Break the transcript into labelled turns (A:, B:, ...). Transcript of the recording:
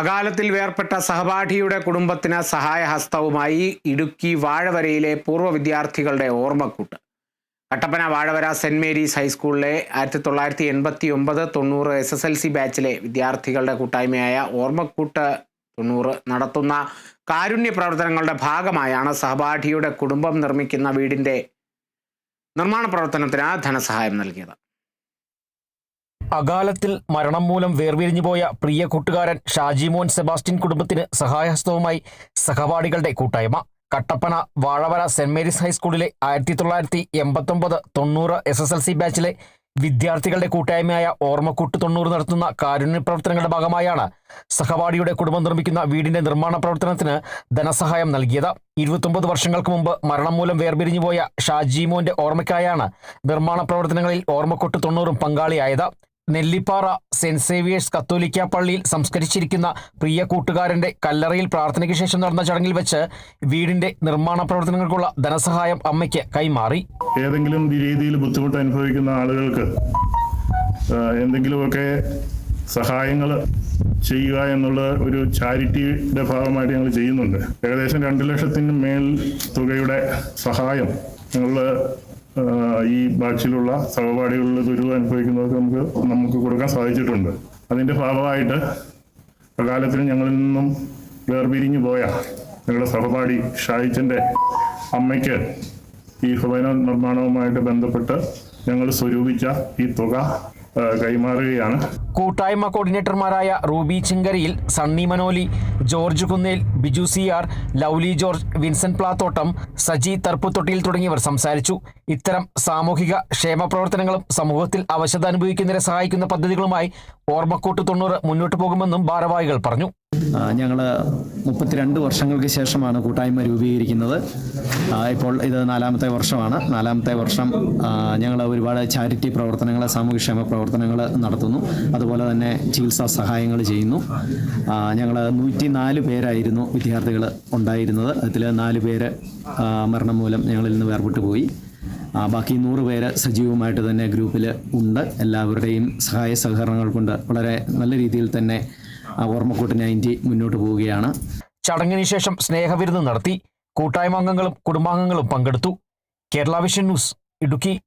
A: അകാലത്തിൽ വേർപെട്ട സഹപാഠിയുടെ കുടുംബത്തിന് സഹായഹസ്തവുമായി ഇടുക്കി വാഴവരയിലെ പൂർവ വിദ്യാർത്ഥികളുടെ ഓർമ്മക്കൂട്ട്. കട്ടപ്പന വാഴവര സെന്റ് മേരീസ് ഹൈസ്കൂളിലെ ആയിരത്തി തൊള്ളായിരത്തി എൺപത്തി ഒമ്പത് തൊണ്ണൂറ് എസ് എസ് എൽ സി ബാച്ചിലെ വിദ്യാർത്ഥികളുടെ കൂട്ടായ്മയായ ഓർമ്മക്കൂട്ട് തൊണ്ണൂറ് നടത്തുന്ന കാരുണ്യ പ്രവർത്തനങ്ങളുടെ ഭാഗമായാണ് സഹപാഠിയുടെ കുടുംബം നിർമ്മിക്കുന്ന വീടിന്റെ നിർമ്മാണ പ്രവർത്തനത്തിന് ധനസഹായം നൽകിയത്.
B: അകാലത്തിൽ മരണം മൂലം വേർപിരിഞ്ഞുപോയ പ്രിയ കൂട്ടുകാരൻ ഷാജിമോൻ സെബാസ്റ്റ്യൻ കുടുംബത്തിന് സഹായഹസ്തവുമായി സഹപാഠികളുടെ കൂട്ടായ്മ. കട്ടപ്പന വാഴവര സെന്റ് മേരീസ് ഹൈസ്കൂളിലെ ആയിരത്തി തൊള്ളായിരത്തി എൺപത്തൊമ്പത് തൊണ്ണൂറ് എസ് എസ് എൽ സി ബാച്ചിലെ വിദ്യാർത്ഥികളുടെ കൂട്ടായ്മയായ ഓർമ്മക്കൂട്ട് തൊണ്ണൂറ് നടത്തുന്ന കാരുണ്യ പ്രവർത്തനങ്ങളുടെ ഭാഗമായാണ് സഹപാഠിയുടെ കുടുംബം നിർമ്മിക്കുന്ന വീടിന്റെ നിർമ്മാണ പ്രവർത്തനത്തിന് ധനസഹായം നൽകിയത്. ഇരുപത്തൊമ്പത് വർഷങ്ങൾക്ക് മുമ്പ് മരണം മൂലം വേർപിരിഞ്ഞുപോയ ഷാജിമോന്റെ ഓർമ്മയ്ക്കായാണ് നിർമ്മാണ പ്രവർത്തനങ്ങളിൽ ഓർമ്മക്കൂട്ട് തൊണ്ണൂറും പങ്കാളിയായത്. നെല്ലിപ്പാറ സെന്റ് സേവിയേഴ്സ് കത്തോലിക്ക പള്ളിയിൽ സംസ്കരിച്ചിരിക്കുന്ന പ്രിയ കൂട്ടുകാരന്റെ കല്ലറയിൽ പ്രാർത്ഥനയ്ക്ക് ശേഷം നടന്ന ചടങ്ങിൽ വെച്ച് വീടിന്റെ നിർമ്മാണ പ്രവർത്തനങ്ങൾക്കുള്ള ധനസഹായം അമ്മയ്ക്ക് കൈമാറി.
C: ഏതെങ്കിലും രീതിയിൽ ബുദ്ധിമുട്ട് അനുഭവിക്കുന്ന ആളുകൾക്ക് എന്തെങ്കിലുമൊക്കെ സഹായങ്ങൾ ചെയ്യുക എന്നുള്ള ഒരു ചാരിറ്റിയുടെ ഭാഗമായിട്ട് ഞങ്ങൾ ചെയ്യുന്നുണ്ട്. ഏകദേശം രണ്ട് ലക്ഷത്തിന് മേൽ തുകയുടെ സഹായം ഞങ്ങൾ ഈ ബാച്ചിലുള്ള സഹപാഠികളിൽ ദുരിതം അനുഭവിക്കുന്നവർക്ക് നമുക്ക് നമുക്ക് കൊടുക്കാൻ സാധിച്ചിട്ടുണ്ട്. അതിന്റെ ഭാഗമായിട്ട് അകാലത്തിന് ഞങ്ങളിൽ നിന്നും വേർപിരിഞ്ഞു പോയ ഞങ്ങളുടെ സഹപാഠി ഷായിച്ചന്റെ അമ്മയ്ക്ക് ഈ ഭവന നിർമ്മാണവുമായിട്ട് ബന്ധപ്പെട്ട് ഞങ്ങൾ സ്വരൂപിച്ച ഈ തുക കൈമാറുകയാണ്.
B: കൂട്ടായ്മ കോർഡിനേറ്റർമാരായ Ruby ചിങ്കരിയിൽ Sunny Manoli George Kunnel Biju C R Lovely George Vincent Plathottam Saji തർപ്പുത്തൊട്ടിയിൽ തുടങ്ങിയവർ സംസാരിച്ചു. ഇത്തരം സാമൂഹിക ക്ഷേമ പ്രവർത്തനങ്ങളും സമൂഹത്തിൽ അവശത അനുഭവിക്കുന്നവരെ സഹായിക്കുന്ന പദ്ധതികളുമായി ഓർമ്മക്കൂട്ട് തൊണ്ണൂറ് മുന്നോട്ട് പോകുമെന്നും ഭാരവാഹികൾ പറഞ്ഞു.
D: ഞങ്ങൾ മുപ്പത്തിരണ്ട് വർഷങ്ങൾക്ക് ശേഷമാണ് കൂട്ടായ്മ രൂപീകരിക്കുന്നത്. ഇപ്പോൾ ഇത് നാലാമത്തെ വർഷമാണ്. നാലാമത്തെ വർഷം ഞങ്ങൾ ഒരുപാട് ചാരിറ്റി പ്രവർത്തനങ്ങൾ സാമൂഹ്യക്ഷേമ പ്രവർത്തനങ്ങൾ നടത്തുന്നു. അതുപോലെ തന്നെ ചികിത്സാ സഹായങ്ങൾ ചെയ്യുന്നു. ഞങ്ങൾ നൂറ്റി നാല് പേരായിരുന്നു വിദ്യാർത്ഥികൾ ഉണ്ടായിരുന്നത്. അതിൽ നാല് പേര് മരണം മൂലം ഞങ്ങളിൽ നിന്ന് വേർപെട്ടു പോയി. ബാക്കി നൂറ് പേര് സജീവമായിട്ട് തന്നെ ഗ്രൂപ്പിൽ ഉണ്ട്. എല്ലാവരുടെയും സഹായ സഹകരണങ്ങൾ കൊണ്ട് വളരെ നല്ല രീതിയിൽ തന്നെ ആ ഓർമ്മക്കൂട്ട് നയന്റി മുന്നോട്ട് പോവുകയാണ്.
B: ചടങ്ങിന് ശേഷം സ്നേഹവിരുന്ന് നടത്തി. കൂട്ടായ്മ അംഗങ്ങളും കുടുംബാംഗങ്ങളും പങ്കെടുത്തു. Kerala Vision News Idukki.